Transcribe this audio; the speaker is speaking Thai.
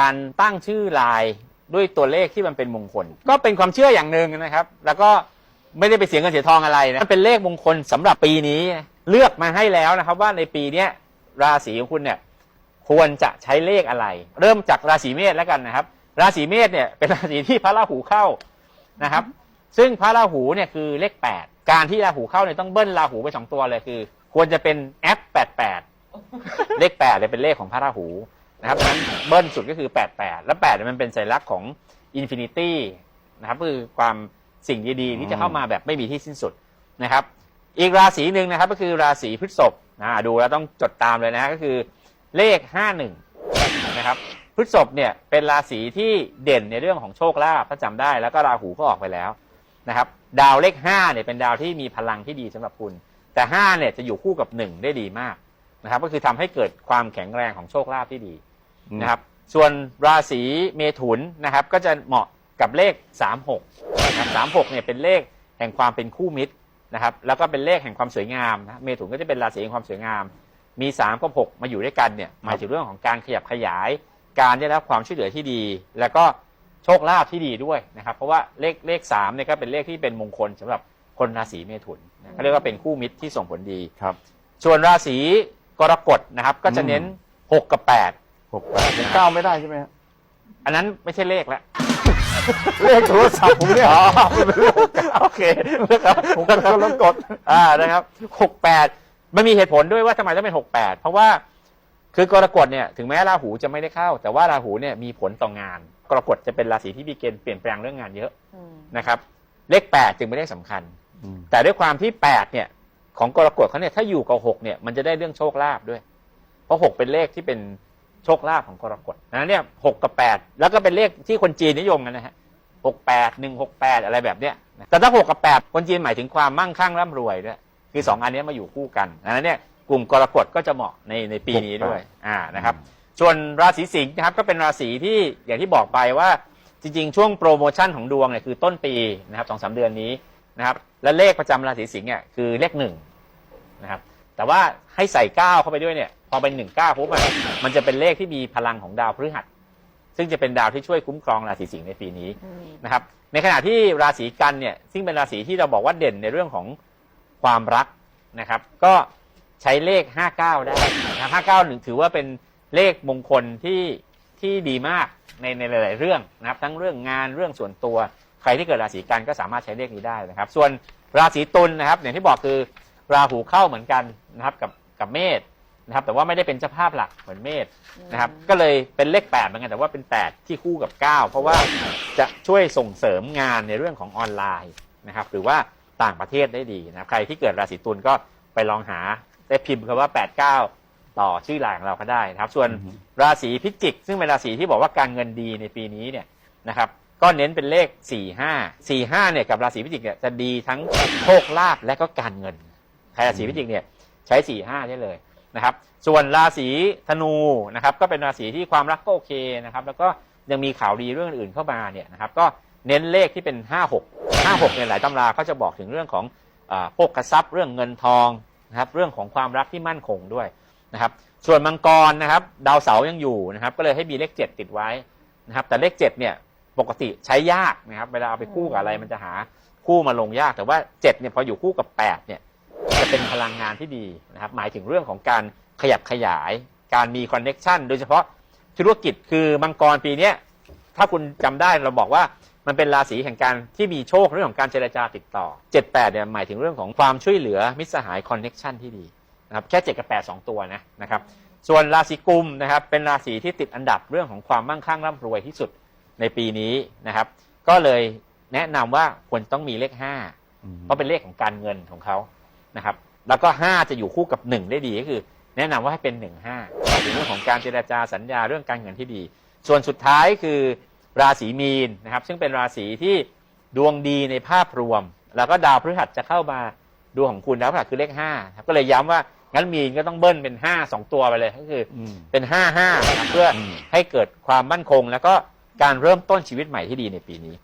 การตั้งชื่อลายด้วยตัวเลขที่มันเป็นมงคล ก็เป็นความเชื่ออย่างหนึ่งนะครับ แล้วก็ไม่ได้ไปเสียเงินเสียทองอะไรนะมันเป็นเลขมงคลสำหรับปีนี้ เลือกมาให้แล้วนะครับ ว่าในปีเนี้ยราศีของคุณเนี่ยควรจะใช้เลขอะไร เริ่มจากราศีเมษแล้วกันนะครับ ราศีเมษเนี่ยเป็นราศีที่พระราหูเข้านะครับ ซึ่งพระราหูเนี่ยคือเลข 8 การที่ราหูเข้าเนี่ยต้องเบิ้ลราหูไปสองตัวเลยคือ ควรจะเป็นแอป88เลข8เนี่ยเป็นเลขของพระราหู นะครับดังนั้นเบิ้ลสุดก็คือ 88 แล้ว8เนี่ยมันเป็นสัญลักษณ์ของอินฟินิตี้นะครับก็คือความสิ่งดีๆที่จะเข้ามาแบบไม่มีที่สิ้นสุดนะครับอีกราศีหนึ่งนะครับก็คือราศีพฤษภนะดูแล้วต้องจดตามเลยนะก็คือเลข 51นะครับพฤษภเนี่ยเป็นราศีที่เด่นในเรื่องของโชคลาภถ้าจำได้แล้วก็ราหูก็ออกไปแล้วนะครับดาวเลข5เนี่ยเป็นดาวที่มีพลังที่ดีสำหรับคุณ แต่5เนี่ยจะอยู่คู่กับ 1 ได้ดีมากนะครับก็คือทำให้เกิดความแข็งแรงของโชคลาภที่ดี นะครับ ส่วนราศีเมถุนนะครับ ก็จะเหมาะกับเลข 36นะครับ36เนี่ยเป็นเลขแห่งความเป็นคู่มิตรนะครับแล้วก็เป็นเลขแห่งความสวยงามนะเมถุนก็จะเป็นราศีแห่งความสวยงาม มี3กับ6มาอยู่ด้วยกันเนี่ยหมายถึงเรื่องของการขยับขยาย การได้รับความช่วยเหลือที่ดี แล้วก็โชคลาภที่ดีด้วยนะครับ เพราะว่าเลขเลขสามเนี่ยก็เป็นเลขที่เป็นมงคลสำหรับคนราศีเมถุนนะเขาเรียกว่าเป็นคู่มิตรที่ส่งผลดีครับ ส่วนราศีกรกฎนะครับ ก็จะเน้น 6 กับ หกแปดยังเก้าไม่ได้ใช่ไหมฮะ8อันนั้นไม่ใช่เลขละเลขโทรศัพท์ผมเนี่ยอ๋อโอเคนะครับผมก็กดกดอ่านะครับหกแปดมันมีเหตุผลด้วยว่าทำไมต้องเป็นหกแปดเพราะว่าคือกรกฎเนี่ยถึงแม้ราหูจะไม่ได้เข้า แต่ว่าราหูเนี่ยมีผลต่องาน กรกฎจะเป็นราศีที่มีเกณฑ์เปลี่ยนแปลงเรื่องงานเยอะอืมนะครับ เลขแปดจึงเป็นเลขสำคัญอืมแต่ด้วยความที่แปดเนี่ย ของกรกฎเขาเนี่ยถ้าอยู่กับหกเนี่ยมันจะได้เรื่องโชคลาภด้วย เพราะหกเป็นเลขที่เป็น โชคลาภของกรกฎนะเนี่ยหกกับแปดแล้วก็เป็นเลขที่คนจีนนิยมกันนะฮะหกแปดหนึ่งหกแปดอะไรแบบเนี้ยแต่ถ้าหกกับแปดคนจีนหมายถึงความมั่งคั่งร่ำรวยด้วยคือสองอันเนี้ยมาอยู่คู่กันดังนั้นเนี่ยกลุ่มกรกฎก็จะเหมาะในในปีนี้ด้วยอ่านะครับ ส่วนราศีสิงห์นะครับก็เป็นราศีที่อย่างที่บอกไปว่าจริงๆ ช่วงโปรโมชั่นของดวงเนี่ยคือต้นปีนะครับสองสามเดือนนี้นะครับ และเลขประจำราศีสิงห์เนี่ยคือเลขหนึ่งนะครับ แต่ว่าให้ใส่เก้าเข้าไปด้วยเนี่ย พอเป็นหนึ่งเก้าปุ๊บอะมันจะเป็นเลขที่มีพลังของดาวพฤหัส ซึ่งจะเป็นดาวที่ช่วยคุ้มครองราศีสิงห์ในปีนี้อืมนะครับ ในขณะที่ราศีกันเนี่ยซึ่งเป็นราศีที่เราบอกว่าเด่นในเรื่องของความรักนะครับ ก็ใช้เลข 59 ได้นะครับ59หนึ่งถือว่าเป็นเลขมงคลที่ที่ดีมากในในหลาย ๆ เรื่องนะครับ ทั้งเรื่องงานเรื่องส่วนตัว ใครที่เกิดราศีกันก็สามารถใช้เลขนี้ได้นะครับ ส่วนราศีตุลนะครับอย่างที่บอกคือราหูเข้าเหมือนกันนะครับกับกับเมษ นะครับแต่ว่าไม่ได้เป็นเจ้าภาพหลักเหมือนเมษนะครับก็เลยเป็นเลข8เหมือนกันแต่ว่าเป็น 8 ที่คู่กับ 9 เพราะว่าจะช่วยส่งเสริมงานในเรื่องของออนไลน์นะครับหรือว่าต่างประเทศได้ดีนะครับใครที่เกิดราศีตุลก็ไปลองหาได้พิมพ์คำว่า 89 ต่อชื่อไลน์ของเราก็ได้นะครับ ส่วนอือฮึราศีพิจิก ซึ่งเป็นราศีที่บอกว่าการเงินดีในปีนี้เนี่ยนะครับก็เน้นเป็นเลข 45 45เนี่ยกับราศีพิจิกเนี่ยจะดีทั้งโชคลาภและก็การเงินใครราศีพิจิกเนี่ยใช้ 45ได้เลย นะครับ ส่วนราศีธนูนะครับก็เป็นราศีที่ความรักก็โอเคนะครับแล้วก็ยังมีข่าวดีเรื่องอื่นเข้ามาเนี่ยนะครับก็เน้นเลขที่เป็น 5 6 5 6เนี่ยหลายตำราก็จะบอกถึงเรื่องของอาโภคทรัพย์ เรื่องเงินทองนะครับเรื่องของความรักที่มั่นคงด้วยนะครับส่วนมังกรนะครับดาวเสาร์ยังอยู่นะครับก็เลยให้มีเลข 7 ติดไว้นะครับแต่เลข7เนี่ยปกติใช้ยากนะครับเวลาเอาไปคู่กับอะไรมันจะหาคู่มาลงยากแต่ว่า7เนี่ยพออยู่คู่กับ8เนี่ย จะเป็นพลังงานที่ดีนะครับหมายถึงเรื่องของการขยับขยาย การมีคอนเน็ชันโดยเฉพาะธุรกิจคือมังกรปีเนี้ยถ้าคุณจำได้เราบอกว่ามันเป็นราศีแห่งการที่มีโชคเรื่องของการเจรจาติดต่อ 78เนี่ยหมายถึงเรื่องของความช่วยเหลือมิตรสหายคอนเน็ชันที่ดีนะครับแค่ 7 กับ 8 2 ตัวนะนะครับส่วนราศีกุมนะครับเป็นราศีที่ติดอันดับเรื่องของความมั่งคั่งร่ำรวยที่สุดในปีนี้นะครับ ก็เลยแนะนำว่าควรต้องมีเลข 5 เพราะเป็นเลขของการเงินของเขา นะครับ แล้วก็ 5 จะอยู่คู่กับ 1 ได้ดีก็คือ แนะนำว่าให้เป็น 1 5หมายถึงเรื่องของการเจรจาสัญญาเรื่องการเงินที่ดี ส่วนสุดท้ายคือราศีมีนนะครับซึ่งเป็นราศีที่ดวงดีในภาพรวม แล้วก็ดาวพฤหัสจะเข้ามาดวงของคุณดาวพฤหัสคือเลข5ครับก็เลยย้ำว่างั้นมีนก็ต้องเบิ้ลเป็น5 2ตัวไปเลยก็คืออเป็น5 5นะครับเพื่ออให้เกิดความมั่นคง แล้วก็การเริ่มต้นชีวิตใหม่ที่ดีในปีนี้